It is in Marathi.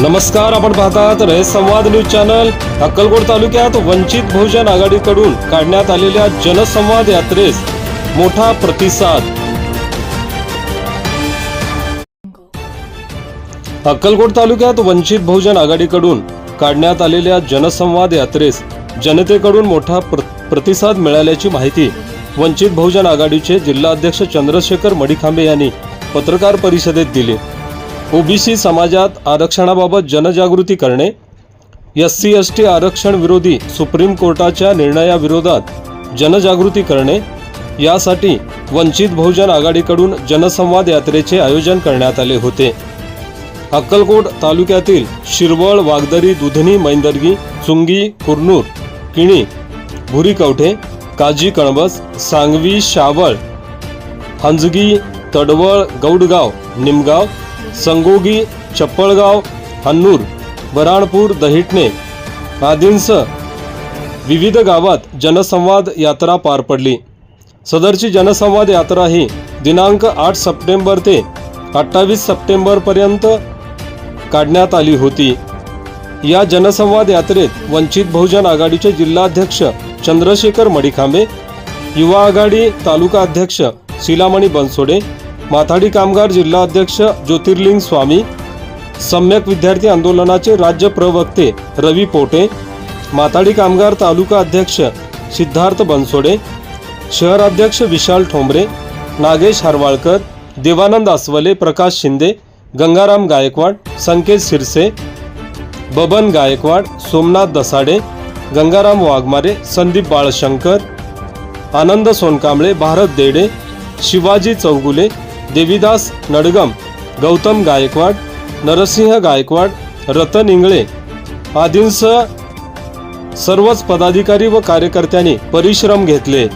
नमस्कार आपण पाहतात रयत संवाद न्यूज चॅनल. अक्कलकोट तालुक्यात वंचित बहुजन आघाडीकडून काढण्यात आलेल्या जनसंवाद यात्रेस मोठा प्रतिसाद. अक्कलकोट तालुक्यात वंचित बहुजन आघाडीकडून काढण्यात आलेल्या जनसंवाद यात्रेस जनतेकडून मोठा प्र- प्रतिसाद मिळाल्याची माहिती वंचित बहुजन आघाडीचे जिल्हाध्यक्ष चंद्रशेखर मडिखांबे यांनी पत्रकार परिषदेत दिली. ओबीसी समाजात आरक्षणाबाबत जनजागृती करणे एस सी एस टी आरक्षण विरोधी सुप्रीम कोर्टाच्या निर्णयाविरोधात जनजागृती करणे यासाठी वंचित बहुजन आघाडीकडून जनसंवाद यात्रेचे आयोजन करण्यात आले होते. अक्कलकोट तालुक्यातील शिरवळ वागदरी दुधनी मैंदर्गी चुंगी कुरनूर किणी भुरीकवठे काजी कणबस सांगवी शावळ हंजगी तडवळ गौडगाव निमगाव संगोगी चप्पळगाव हन्नूर बराणपूर दहिटणे आदींसह विविध गावात जनसंवाद यात्रा पार पडली. सदरची जनसंवाद यात्रा ही दिनांक आठ सप्टेंबर ते अठ्ठावीस सप्टेंबरपर्यंत काढण्यात आली होती. या जनसंवाद यात्रेत वंचित बहुजन आघाडीचे जिल्हाध्यक्ष चंद्रशेखर मडिखांबे युवा आघाडी तालुका अध्यक्ष शिलामणी बनसोडे माथाडी कामगार जिल्हाध्यक्ष ज्योतिर्लिंग स्वामी सम्यक विद्यार्थी आंदोलनाचे राज्य प्रवक्ते रवी पोटे माथाडी कामगार तालुका अध्यक्ष सिद्धार्थ बनसोडे शहराध्यक्ष विशाल ठोंबरे नागेश हरवाळकर देवानंद आसवले प्रकाश शिंदे गंगाराम गायकवाड संकेत शिरसे बबन गायकवाड सोमनाथ दसाडे गंगाराम वाघमारे संदीप बाळशंकर आनंद सोनकांबळे भारत देडे शिवाजी चौगुले देवीदास नडगम गौतम गायकवाड नरसिंह गायकवाड रतन इंगळे आदींसह सर्वच पदाधिकारी व कार्यकर्त्यांनी परिश्रम घेतले.